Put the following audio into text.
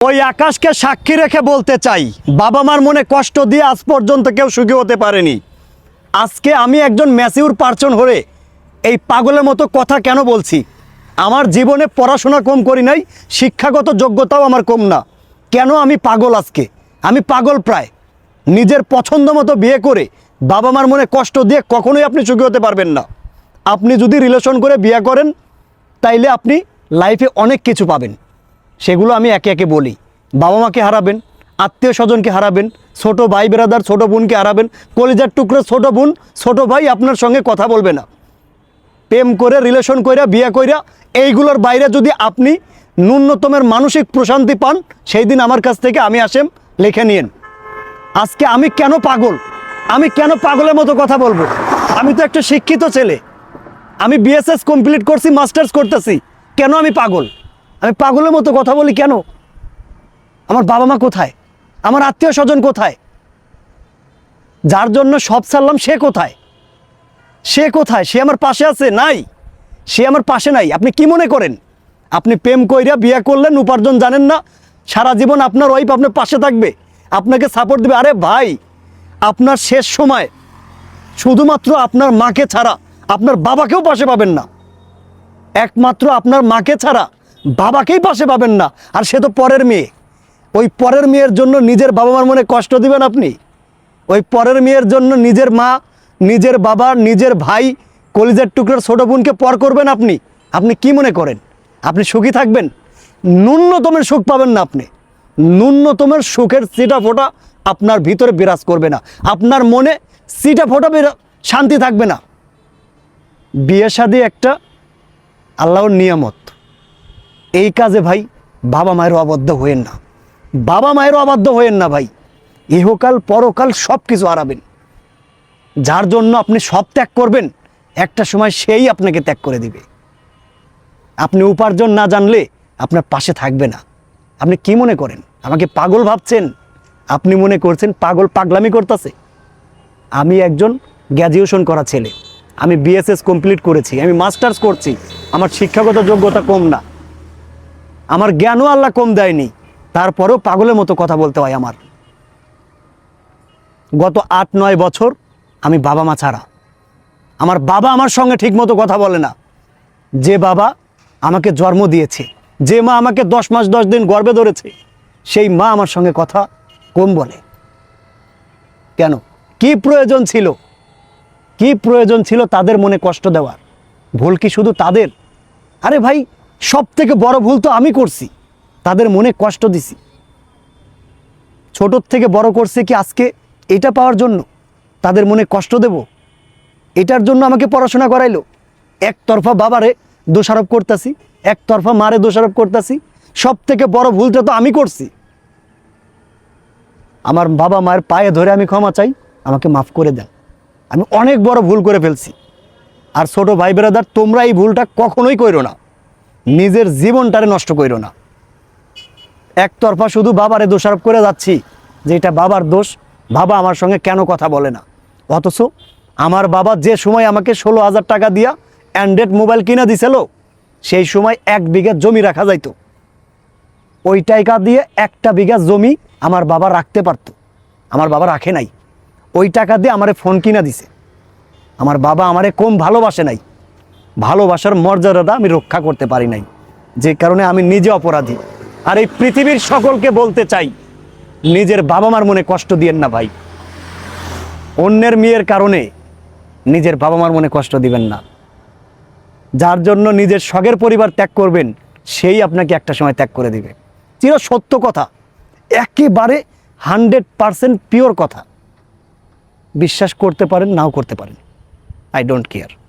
ওই আকাশকে সাক্ষী রেখে বলতে চাই বাবা মার মনে কষ্ট দিয়ে আজ পর্যন্ত কেউ সুখী হতে পারেনি। আজকে আমি একজন ম্যাচিউর পার্সন হয়ে এই পাগলের মতো কথা কেন বলছি? আমার জীবনে পড়াশোনা কম করি নাই, শিক্ষাগত যোগ্যতাও আমার কম না। কেন আমি পাগল আজকে? আমি পাগল প্রায়। নিজের পছন্দ মতো বিয়ে করে বাবা মার মনে কষ্ট দিয়ে কখনোই আপনি সুখী হতে পারবেন না। আপনি যদি রিলেশন করে বিয়ে করেন, তাইলে আপনি লাইফে অনেক কিছু পাবেন। সেগুলো আমি একে একে বলি। বাবা মাকে হারাবেন, আত্মীয় স্বজনকে হারাবেন, ছোট ভাই বেরাদার, ছোট বোনকে হারাবেন, কলিজার টুকরো ছোট বোন, ছোট ভাই আপনার সঙ্গে কথা বলবে না। প্রেম করে রিলেশন কইরা, বিয়ে কইরা, এইগুলোর বাইরে যদি আপনি ন্যূনতমের মানসিক প্রশান্তি পান সেই দিন আমার কাছ থেকে আমি আসেম, লিখে নিয়েন। আজকে আমি কেন পাগল? আমি কেন পাগলের মতো কথা বলব? আমি তো একটা শিক্ষিত ছেলে। আমি বিএসএস কমপ্লিট করছি মাস্টার্স করতেছি। কেন আমি পাগল? আমি পাগলের মতো কথা বলি কেন? আমার বাবা মা কোথায়? আমার আত্মীয় স্বজন কোথায়? যার জন্য সব ছাড়লাম সে কোথায়? সে কোথায়? সে আমার পাশে আছে? নাই। সে আমার পাশে নাই। আপনি কি মনে করেন? আপনি প্রেম কইরা বিয়ে করলেন, উপার্জন জানেন না। সারা জীবন আপনার ওয়াইফ আপনার পাশে থাকবে। আপনাকে সাপোর্ট দেবে। আরে ভাই, আপনার শেষ সময়। শুধুমাত্র আপনার মাকে ছাড়া আপনার বাবাকেও পাশে পাবেন না। একমাত্র আপনার মাকে ছাড়া বাবাকেই পাশে পাবেন না। আর সে তো পরের মেয়ে। ওই পরের মেয়ের জন্য নিজের বাবা মার মনে কষ্ট দিবেন আপনি? ওই পরের মেয়ের জন্য নিজের মা, নিজের বাবা, নিজের ভাই, কলিজার টুকরোর ছোটো বোনকে পর করবেন আপনি? আপনি কি মনে করেন? আপনি সুখী থাকবেন? ন্যূনতমের সুখ পাবেন না আপনি। ন্যূনতমের সুখের সিটা ফোটা আপনার ভিতরে বিরাজ করবে না। আপনার মনে সিটা ফোটা শান্তি থাকবে না। বিয়ে শাদি একটা আল্লাহর নিয়ামত। এই কাজে ভাই বাবা মায়েরও অবাধ্য হয়েন না। বাবা মায়েরও অবাধ্য হয়েন না ভাই। ইহকাল, পরকাল সব কিছু হারাবেন। যার জন্য আপনি সব ত্যাগ করবেন, একটা সময় সেই আপনাকে ত্যাগ করে দিবে। আপনি উপার্জন না জানলে আপনার পাশে থাকবে না। আপনি কি মনে করেন? আমাকে পাগল ভাবছেন? আপনি মনে করছেন পাগল পাগলামি করতেছে? আমি একজন গ্র্যাজুয়েশন করা ছেলে। আমি বিএসএস কমপ্লিট করেছি। আমি মাস্টার্স করছি। আমার শিক্ষাগত যোগ্যতা কম না। আমার জ্ঞানও আল্লাহ কম দেয়নি। তারপরেও পাগলের মতো কথা বলতে হয় আমার। গত আট, নয় বছর আমি বাবা মা ছাড়া। আমার বাবা আমার সঙ্গে ঠিকমতো কথা বলে না। যে বাবা আমাকে জন্ম দিয়েছে, যে মা আমাকে দশ মাস, দশ দিন গর্বে ধরেছে, সেই মা আমার সঙ্গে কথা কম বলে। কেন? কি প্রয়োজন ছিল? কি প্রয়োজন ছিল তাদের মনে কষ্ট দেওয়ার? ভুল কি শুধু তাদের? আরে ভাই সব থেকে বড় ভুল তো আমি করছি। তাদের মনে কষ্ট দিছি। ছোটোর থেকে বড় করছে কি আজকে এটা পাওয়ার জন্য? তাদের মনে কষ্ট দেব? এটার জন্য আমাকে পড়াশোনা করাইলো। একতরফা বাবারে দোষারোপ করতেছি, একতরফা মারে দোষারোপ করতেছি। সব থেকে বড় ভুলটা তো আমি করছি। আমার বাবা মায়ের পায়ে ধরে আমি ক্ষমা চাই, আমাকে মাফ করে দেন। আমি অনেক বড় ভুল করে ফেলছি। আর ছোট ভাই বেরাদার তোমরা এই ভুলটা কখনোই করো না। নিজের জীবনটারে নষ্ট করো না। একতরফা শুধু বাবারে দোষারোপ করে যাচ্ছি যে এটা বাবার দোষ, বাবা আমার সঙ্গে কেন কথা বলে না। অথচ আমার বাবা যে সময় আমাকে ষোলো হাজার টাকা দিয়া অ্যান্ড্রয়েড মোবাইল কিনে দিছিল, সেই সময় এক বিঘা জমি রাখা যাইত। ওই টাকা দিয়ে একটা বিঘা জমি আমার বাবা রাখতে পারত। আমার বাবা রাখে নাই। ওই টাকা দিয়ে আমারে ফোন কিনা দিছে। আমার বাবা আমারে কম ভালোবাসে নাই। ভালোবাসার মর্যাদাটা আমি রক্ষা করতে পারি নাই। যে কারণে আমি নিজে অপরাধী। আর এই পৃথিবীর সকলকে বলতে চাই, নিজের বাবা মার মনে কষ্ট দিয়েন না ভাই। অন্যের মেয়ের কারণে নিজের বাবা মার মনে কষ্ট দিবেন না। যার জন্য নিজের শখের পরিবার ত্যাগ করবেন, সেই আপনাকে একটা সময় ত্যাগ করে দিবে। চির সত্য কথা, একেবারে হান্ড্রেড পারসেন্ট পিওর কথা। বিশ্বাস করতে পারেন, নাও করতে পারেন। I don't care.